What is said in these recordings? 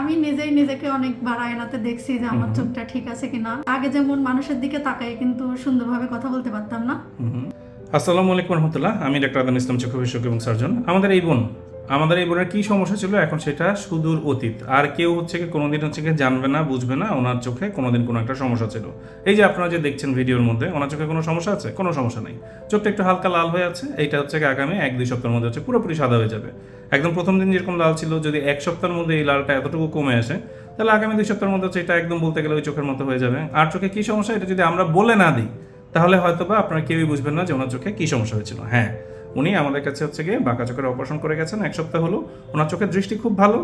আমি নিজেই নিজেকে অনেকবার আয়নাতে দেখছি যে আমার চোখটা ঠিক আছে কিনা। আগে যেমন মানুষের দিকে তাকাই কিন্তু সুন্দরভাবে কথা বলতে পারতাম না। আসসালামু আলাইকুম রহমতুল্লাহ। আমি ডাক্তার আদান ইসলাম চক্ষু বিশেষজ্ঞ এবং সার্জন। আমাদের এই বোন আমাদের এই বোনের কি সমস্যা ছিল? এখন সেটা সুদূর অতীত। আর কেউ হচ্ছে কি কোনোদিন হচ্ছে কি জানবে না বুঝবে না ওনার চোখে কোনোদিন কোনো একটা সমস্যা ছিল। এই যে আপনারা যে দেখছেন ভিডিওর মধ্যে ওনার চোখে কোনো সমস্যা আছে? কোনো সমস্যা নেই। চোখটা একটু হালকা লাল হয়ে আছে। এইটা হচ্ছে কি আগামী এক দুই সপ্তাহের মধ্যে হচ্ছে পুরোপুরি সাদা হয়ে যাবে। একদম প্রথম দিন যেরকম লাল ছিল, যদি এক সপ্তাহের মধ্যে এই লালটা এতটুকু কমে আসে, তাহলে আগামী দুই সপ্তাহের মধ্যে হচ্ছে এটা একদম বলতে গেলে ওই চোখের মতো হয়ে যাবে। আর চোখে কী সমস্যা, এটা যদি আমরা বলে না দিই, তাহলে হয়তো বা আপনারা কেউই বুঝবেন না যে ওনার চোখে কী সমস্যা হয়েছিল। হ্যাঁ উনি আমাদের কাছে হচ্ছে গিয়ে বাঁকা চোখের অপারেশন করে গেছেন, এক সপ্তাহ হলো। ওনার চোখের দৃষ্টি খুব ভালো,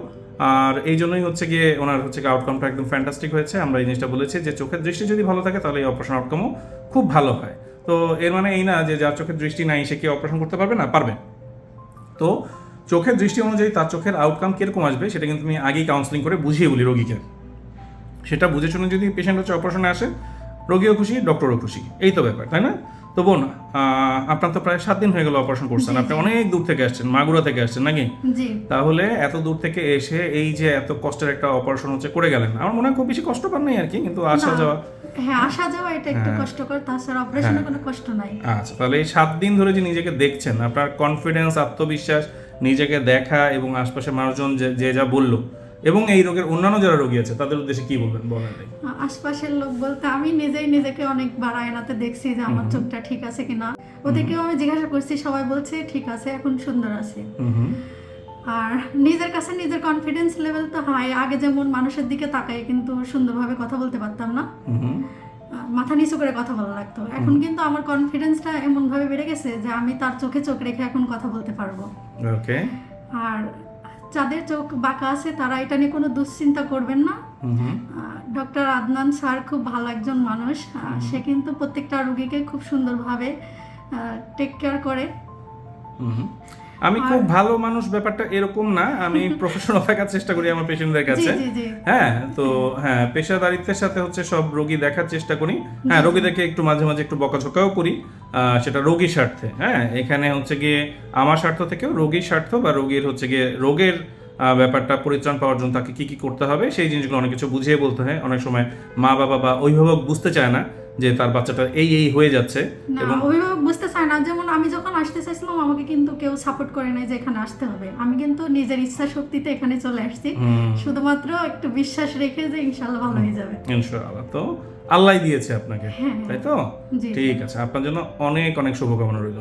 আর এই জন্যই হচ্ছে গিয়ে ওনার হচ্ছে গিয়ে আউটকামটা একদম ফ্যান্টাস্টিক হয়েছে। আমরা এই জিনিসটা বলেছি যে চোখের দৃষ্টি যদি ভালো থাকে, তাহলে এই অপারেশন আউটকামও খুব ভালো হয়। তো এর মানে এই না যে যার চোখের দৃষ্টি নাই, সে কি অপারেশন করতে পারবে? না, পারবে। তো চোখের দৃষ্টি অনুযায়ী তার চোখের আউটকাম কীরকম আসবে, সেটা কিন্তু আমি আগেই কাউন্সিলিং করে বুঝিয়ে বলি রোগীকে। সেটা বুঝে শুনে যদি পেশেন্ট হচ্ছে অপারেশনে আসে, রোগীও খুশি ডক্টরও খুশি, এই তো ব্যাপার, তাই না? তো বোন আপনার তো প্রায় সাত দিন হয়ে গেল অপারেশন করছেন আপনি অনেক দূর থেকে আসছেন মাগুরা থেকে আসছেন নাকি? তাহলে এত দূর থেকে এসে এই যে এত কষ্টের একটা অপারেশন হচ্ছে করে গেলেন? আমার মনে হয় খুব বেশি কষ্ট পান নাই আর কি কিন্তু আসা যাওয়া। হ্যাঁ আসা যাওয়া এটা একটু হ্যাঁ। কষ্টকর তাছাড়া অপারেশনে কোনো কষ্ট নাই। আচ্ছা তাহলে এই সাত দিন ধরে যে নিজেকে দেখছেন আপনার কনফিডেন্স আত্মবিশ্বাস নিজেকে দেখা এবং আশপাশের মানুষজন যে যা বলল এবং এই রোগের অন্যান্য যারা রোগী আছে তাদের উদ্দেশ্যে কি বলবেন? বলেন আশপাশের লোক বলতে আমি নিজেই নিজেকে অনেকবার আয়নাতে দেখছি যে আমার চোখটা ঠিক আছে কিনা। ওদেরকেও আমি জিজ্ঞাসা করছি সবাই বলছে ঠিক আছে এখন সুন্দর আছে। আর নিজের কাছে নিজের কনফিডেন্স লেভেল তো হাই আগে যেমন মানুষের দিকে তাকাই কিন্তু সুন্দরভাবে কথা বলতে পারতাম না। মাথা নিচু করে কথা বলা লাগতো। এখন কিন্তু আমার কনফিডেন্সটা এমন ভাবে বেড়ে গেছে যে আমি তার চোখে চোখ রেখে এখন কথা বলতে পারব। ওকে আর যাদের চোখ বাঁকা আছে তারা এটা নিয়ে কোনো দুশ্চিন্তা করবেন না। ডক্টর আদনান স্যার খুব ভালো একজন মানুষ। সে কিন্তু প্রত্যেকটা রুগীকে খুব সুন্দরভাবে টেক কেয়ার করে। আমি খুব ভালো মানুষ ব্যাপারটা এরকম না। আমি প্রফেশনাল থাকার চেষ্টা করি আমার পেশেন্টদের কাছে। হ্যাঁ তো হ্যাঁ পেশাদারিত্বের সাথে হচ্ছে সব রোগী দেখার চেষ্টা করি। হ্যাঁ রোগীদেরকে একটু মাঝে মাঝে একটু বকাঝকাও করি। সেটা রোগীর স্বার্থে। হ্যাঁ এখানে হচ্ছে গিয়ে আমার স্বার্থ থেকেও রোগীর স্বার্থ বা রোগীর হচ্ছে গিয়ে রোগের ব্যাপারটা পরিত্রাণ পাওয়ার জন্য তাকে কি কি করতে হবে সেই জিনিসগুলো অনেক কিছু বুঝিয়ে বলতে হয়। অনেক সময় মা বাবা বা অভিভাবক বুঝতে চায় না। যে তার বাচ্চাটা এই এই হয়ে যাচ্ছে এবং অভিভাবক বুঝতে চায় না। যেমন আমি যখন আসতে চাইছিলাম আমাকে কিন্তু কেউ সাপোর্ট করে নাই যে এখানে আসতে হবে। আমি কিন্তু নিজের ইচ্ছা শক্তিতে এখানে চলে আসছি। শুধুমাত্র একটু বিশ্বাস রেখে যে ইনশাল্লাহ ভালো হয়ে যাবে। ইনশাআল্লাহ। তো আল্লাহ দিয়েছে আপনাকে হ্যাঁ তাই তো? ঠিক আছে। আপনার জন্য অনেক অনেক শুভকামনা রইল।